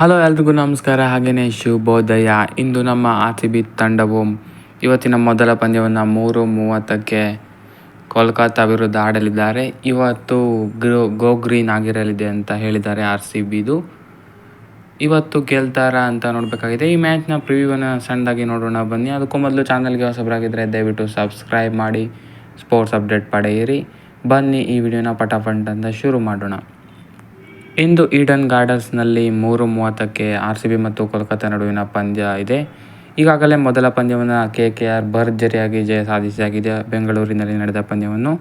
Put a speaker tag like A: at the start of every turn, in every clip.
A: Hello ಎಲ್ರಿಗೂ ನಮಸ್ಕಾರ ಹಾಗೆಯೇ ಶುಭೋದಯ. ಇಂದು ನಮ್ಮ ಆರ್ ಬಿ ತಂಡವು ಇವತ್ತಿನ ಮೊದಲ ಪಂದ್ಯವನ್ನು ಮೂರು ಮೂವತ್ತಕ್ಕೆ ಕೋಲ್ಕತ್ತಾ ವಿರುದ್ಧ ಆಡಲಿದ್ದಾರೆ. ಇವತ್ತು ಗ್ರೋ, ಗೋ ಗ್ರೀನ್ ಆಗಿರಲಿದೆ ಅಂತ ಹೇಳಿದ್ದಾರೆ ಆರ್ ಸಿ ಬಿದು ಇವತ್ತು ಗೆಲ್ತಾರ ಅಂತ ನೋಡಬೇಕಾಗಿದೆ. ಈ ಮ್ಯಾಚ್ನ ಪ್ರಿವ್ಯೂವನ್ನು ಸಣ್ಣದಾಗಿ ನೋಡೋಣ. ಬನ್ನಿ, ಅದಕ್ಕೂ ಮೊದಲು ಚಾನಲ್ಗೆ ಹೊಸಬರಾಗಿದ್ದರೆ ದಯವಿಟ್ಟು ಸಬ್ಸ್ಕ್ರೈಬ್ ಮಾಡಿ, ಸ್ಪೋರ್ಟ್ಸ್ ಅಪ್ಡೇಟ್ ಪಡೆಯಿರಿ. ಬನ್ನಿ, ಈ ವಿಡಿಯೋನ ಪಟಾಫಂಟ್ ಅಂತ ಶುರು ಮಾಡೋಣ. ಇಂದು ಈಡನ್ ಗಾರ್ಡನ್ಸ್ನಲ್ಲಿ ಮೂರು ಮೂವತ್ತಕ್ಕೆ ಆರ್ ಸಿ ಬಿ ಮತ್ತು ಕೋಲ್ಕತ್ತಾ ನಡುವಿನ ಪಂದ್ಯ ಇದೆ. ಈಗಾಗಲೇ ಮೊದಲ ಪಂದ್ಯವನ್ನು ಕೆ ಕೆ ಆರ್ ಭರ್ಜರಿಯಾಗಿ ಜಯ ಸಾಧಿಸಿಯಾಗಿದೆ. ಬೆಂಗಳೂರಿನಲ್ಲಿ ನಡೆದ ಪಂದ್ಯವನ್ನು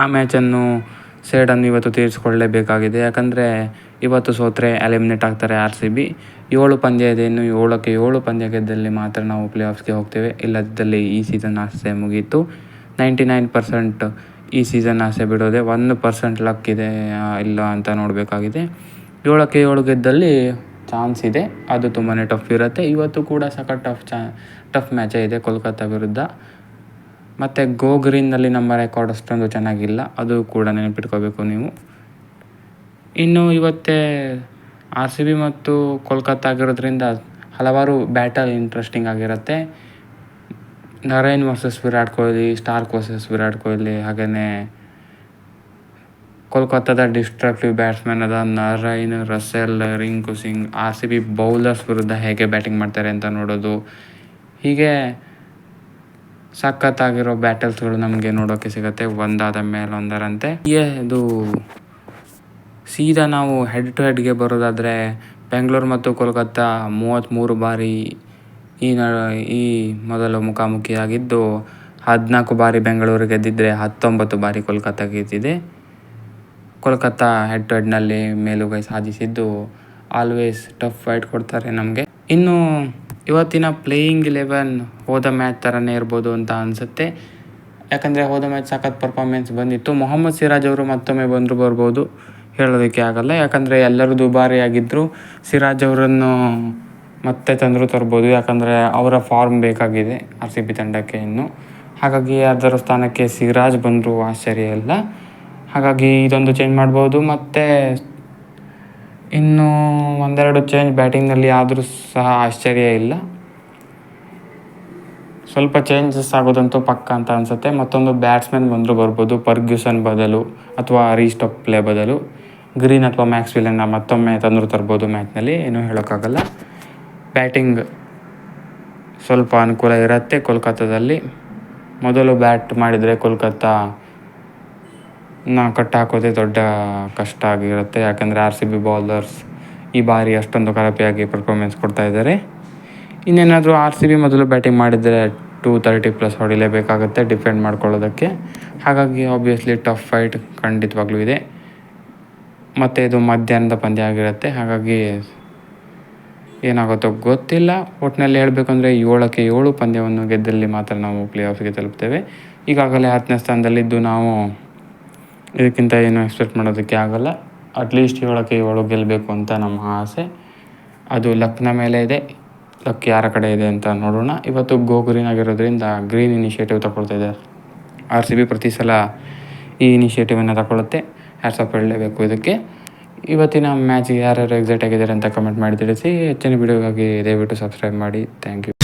A: ಆ ಮ್ಯಾಚನ್ನು ಸೇಡನ್ನು ಇವತ್ತು ತೀರಿಸಿಕೊಳ್ಳಲೇಬೇಕಾಗಿದೆ. ಯಾಕಂದರೆ ಇವತ್ತು ಸೋತ್ರೆ ಎಲಿಮಿನೇಟ್ ಆಗ್ತಾರೆ ಆರ್ ಸಿ ಬಿ ಏಳು ಪಂದ್ಯ ಇದೆ. ಇನ್ನು ಏಳಕ್ಕೆ ಏಳು ಪಂದ್ಯ ಗೆದ್ದಲ್ಲಿ ಮಾತ್ರ ನಾವು ಪ್ಲೇ ಆಫ್ಸ್ಗೆ ಹೋಗ್ತೇವೆ. ಇಲ್ಲದಿದ್ದಲ್ಲಿ ಈ ಸೀಸನ್ ಆಸೆ ಮುಗೀತು. ನೈಂಟಿ ನೈನ್ ಪರ್ಸೆಂಟ್ ಈ ಸೀಸನ್ ಆಸೆ ಬಿಡೋದೆ ಒಂದು ಪರ್ಸೆಂಟ್ ಲಕ್ ಇದೆ ಇಲ್ಲ ಅಂತ ನೋಡಬೇಕಾಗಿದೆ. ಏಳಕ್ಕೆ ಏಳು ಗೆದ್ದಲ್ಲಿ ಚಾನ್ಸ್ ಇದೆ. ಅದು ತುಂಬಾ ಟಫ್ ಇರುತ್ತೆ. ಇವತ್ತು ಕೂಡ ಸಖತ್ ಟಫ್ ಚಾ ಟಫ್ ಮ್ಯಾಚೇ ಇದೆ ಕೋಲ್ಕತ್ತಾ ವಿರುದ್ಧ. ಮತ್ತು ಗೋ ಗ್ರೀನ್ನಲ್ಲಿ ನಮ್ಮ ರೆಕಾರ್ಡ್ ಅಷ್ಟೊಂದು ಚೆನ್ನಾಗಿಲ್ಲ. ಅದು ಕೂಡ ನೆನಪಿಟ್ಕೋಬೇಕು ನೀವು. ಇನ್ನು ಇವತ್ತೇ ಆರ್ ಸಿ ಬಿ ಮತ್ತು ಕೋಲ್ಕತ್ತಾ ಆಗಿರೋದ್ರಿಂದ ಹಲವಾರು ಬ್ಯಾಟಲ್ ಇಂಟ್ರೆಸ್ಟಿಂಗ್ ಆಗಿರುತ್ತೆ. Narine versus Virat Kohli Starc versus Virat Kohli ಹಾಗೆಯೇ ಕೋಲ್ಕತ್ತಾದ ಡಿಸ್ಟ್ರಕ್ಟಿವ್ ಬ್ಯಾಟ್ಸ್ಮನ್ ಅದ Narine Russell Rinku Singh, R C B bowlers ವಿರುದ್ಧ ಹೇಗೆ ಬ್ಯಾಟಿಂಗ್ ಮಾಡ್ತಾರೆ ಅಂತ ನೋಡೋದು. ಹೀಗೆ ಸಖತ್ತಾಗಿರೋ ಬ್ಯಾಟಲ್ಸ್ಗಳು ನಮಗೆ ನೋಡೋಕ್ಕೆ ಸಿಗುತ್ತೆ, ಒಂದಾದ ಮೇಲೆ ಒಂದರಂತೆ. ಇದು ಸೀದಾ ನಾವು ಹೆಡ್ ಟು ಹೆಡ್ಗೆ ಬರೋದಾದರೆ ಬೆಂಗಳೂರು ಮತ್ತು ಕೋಲ್ಕತ್ತಾ ಮೂವತ್ತ್ಮೂರು ಬಾರಿ ಈ ನ ಈ ಮೊದಲು ಮುಖಾಮುಖಿಯಾಗಿದ್ದು ಹದಿನಾಲ್ಕು ಬಾರಿ ಬೆಂಗಳೂರು ಗೆದ್ದಿದ್ದರೆ ಹತ್ತೊಂಬತ್ತು ಬಾರಿ ಕೋಲ್ಕತ್ತಾ ಗೆದ್ದಿದೆ. ಕೋಲ್ಕತ್ತಾ ಹೆಡ್ ಟು ಹೆಡ್ನಲ್ಲಿ ಮೇಲುಗೈ ಸಾಧಿಸಿದ್ದು ಆಲ್ವೇಸ್ ಟಫ್ ಫೈಟ್ ಕೊಡ್ತಾರೆ ನಮಗೆ. ಇನ್ನು ಇವತ್ತಿನ ಪ್ಲೇಯಿಂಗ್ ಇಲೆವೆನ್ ಹೋದ ಮ್ಯಾಚ್ ಥರನೇ ಇರ್ಬೋದು ಅಂತ ಅನಿಸುತ್ತೆ. ಯಾಕಂದರೆ ಹೋದ ಮ್ಯಾಚ್ ಸಖತ್ ಪರ್ಫಾರ್ಮೆನ್ಸ್ ಬಂದಿತ್ತು. ಮೊಹಮ್ಮದ್ ಸಿರಾಜ್ ಅವರು ಮತ್ತೊಮ್ಮೆ ಬಂದರೂ ಬರ್ಬೋದು. ಹೇಳೋದಕ್ಕೆ ಆಗಲ್ಲ. ಯಾಕಂದರೆ ಎಲ್ಲರೂ ದುಬಾರಿಯಾಗಿದ್ದರು ಸಿರಾಜ್ ಅವರನ್ನು ಮತ್ತೆ ತಂದರೂ ತರ್ಬೋದು, ಯಾಕಂದರೆ ಅವರ ಫಾರ್ಮ್ ಬೇಕಾಗಿದೆ ಆರ್ ಸಿ ಬಿ ತಂಡಕ್ಕೆ ಇನ್ನು. ಹಾಗಾಗಿ ಅದರ ಸ್ಥಾನಕ್ಕೆ ಸಿರಾಜ್ ಬಂದರೂ, ಆಶ್ಚರ್ಯ ಇಲ್ಲ. ಹಾಗಾಗಿ ಇದೊಂದು ಚೇಂಜ್ ಮಾಡ್ಬೋದು. ಮತ್ತು ಇನ್ನು ಒಂದೆರಡು ಚೇಂಜ್ ಬ್ಯಾಟಿಂಗ್ನಲ್ಲಿ ಆದರೂ ಸಹ ಆಶ್ಚರ್ಯ ಇಲ್ಲ. ಸ್ವಲ್ಪ ಚೇಂಜಸ್ ಆಗೋದಂತೂ ಪಕ್ಕ ಅಂತ ಅನಿಸುತ್ತೆ. ಮತ್ತೊಂದು ಬ್ಯಾಟ್ಸ್ಮನ್ ಬಂದರೂ ಬರ್ಬೋದು ಪರ್ಗ್ಯೂಸನ್ ಬದಲು ಅಥವಾ ರೀಸ್ಟಾಪ್ ಪ್ಲೇ ಬದಲು. ಗ್ರೀನ್ ಅಥವಾ ಮ್ಯಾಕ್ಸ್ ವಿಲನ್ನ ಮತ್ತೊಮ್ಮೆ ತಂದರೂ ತರ್ಬೋದು ಮ್ಯಾಚ್ನಲ್ಲಿ ಏನೂ ಹೇಳೋಕ್ಕಾಗಲ್ಲ. ಬ್ಯಾಟಿಂಗ್ ಸ್ವಲ್ಪ ಅನುಕೂಲ ಇರುತ್ತೆ ಕೋಲ್ಕತ್ತಾದಲ್ಲಿ. ಮೊದಲು ಬ್ಯಾಟ್ ಮಾಡಿದರೆ ಕೋಲ್ಕತ್ತಾ ನಾ ಕಟ್ ಹಾಕೋದೇ ದೊಡ್ಡ ಕಷ್ಟ ಆಗಿರುತ್ತೆ. ಯಾಕಂದರೆ ಆರ್ ಸಿ ಬಿ ಬೌಲರ್ಸ್ ಈ ಬಾರಿ ಅಷ್ಟೊಂದು ಕಳಪೆಯಾಗಿ ಪರ್ಫಾರ್ಮೆನ್ಸ್ ಕೊಡ್ತಾ ಇದ್ದಾರೆ. ಇನ್ನೇನಾದರೂ ಆರ್ ಸಿ ಬಿ ಮೊದಲು ಬ್ಯಾಟಿಂಗ್ ಮಾಡಿದರೆ ಟೂ ತರ್ಟಿ ಪ್ಲಸ್ ಹೊಡಿಲೇಬೇಕಾಗುತ್ತೆ ಡಿಫೆಂಡ್ ಮಾಡ್ಕೊಳ್ಳೋದಕ್ಕೆ. ಹಾಗಾಗಿ ಆಬ್ವಿಯಸ್ಲಿ ಟಫ್ ಫೈಟ್ ಖಂಡಿತವಾಗ್ಲೂ ಇದೆ. ಮತ್ತು ಇದು ಮಧ್ಯಾಹ್ನದ ಪಂದ್ಯ ಆಗಿರುತ್ತೆ. ಹಾಗಾಗಿ ಏನಾಗುತ್ತೋ ಗೊತ್ತಿಲ್ಲ. ಒಟ್ಟಿನಲ್ಲಿ ಹೇಳಬೇಕಂದ್ರೆ ಏಳಕ್ಕೆ ಏಳು ಪಂದ್ಯವನ್ನು ಗೆದ್ದಲ್ಲಿ ಮಾತ್ರ ನಾವು ಪ್ಲೇ ಆಫ್ಗೆ ತಲುಪ್ತೇವೆ. ಈಗಾಗಲೇ ಹತ್ತನೇ ಸ್ಥಾನದಲ್ಲಿದ್ದು ನಾವು ಇದಕ್ಕಿಂತ ಏನು ಎಕ್ಸ್ಪೆಕ್ಟ್ ಮಾಡೋದಕ್ಕೆ ಆಗಲ್ಲ. ಅಟ್ಲೀಸ್ಟ್ ಏಳಕ್ಕೆ ಏಳು ಗೆಲ್ಲಬೇಕು ಅಂತ ನಮ್ಮ ಆಸೆ. ಅದು ಲಕ್ನ ಮೇಲೆ ಇದೆ. ಲಕ್ ಯಾರ ಕಡೆ ಇದೆ ಅಂತ ನೋಡೋಣ. ಇವತ್ತು ಗೋ ಗ್ರೀನ್ ಆಗಿರೋದ್ರಿಂದ ಗ್ರೀನ್ ಇನಿಷಿಯೇಟಿವ್ ತಗೊಳ್ತಾ ಇದೆ. ಆರ್ ಸಿ ಬಿ ಪ್ರತಿ ಸಲ ಈ ಇನಿಷಿಯೇಟಿವನ್ನು ತಗೊಳ್ಳುತ್ತೆ. ಹ್ಯಾಟ್ಸಪ್ ಹೇಳಲೇಬೇಕು ಇದಕ್ಕೆ. ಇವತ್ತಿನ ಮ್ಯಾಚಿಗೆ ಯಾರ್ಯಾರು ಎಕ್ಸೈಟ್ ಆಗಿದ್ದಾರೆ ಅಂತ ಕಮೆಂಟ್ ಮಾಡಿ ತಿಳಿಸಿ. ಹೆಚ್ಚಿನ ವೀಡಿಯೋಗಾಗಿ ದಯವಿಟ್ಟು ಸಬ್ಸ್ಕ್ರೈಬ್ ಮಾಡಿ. Thank you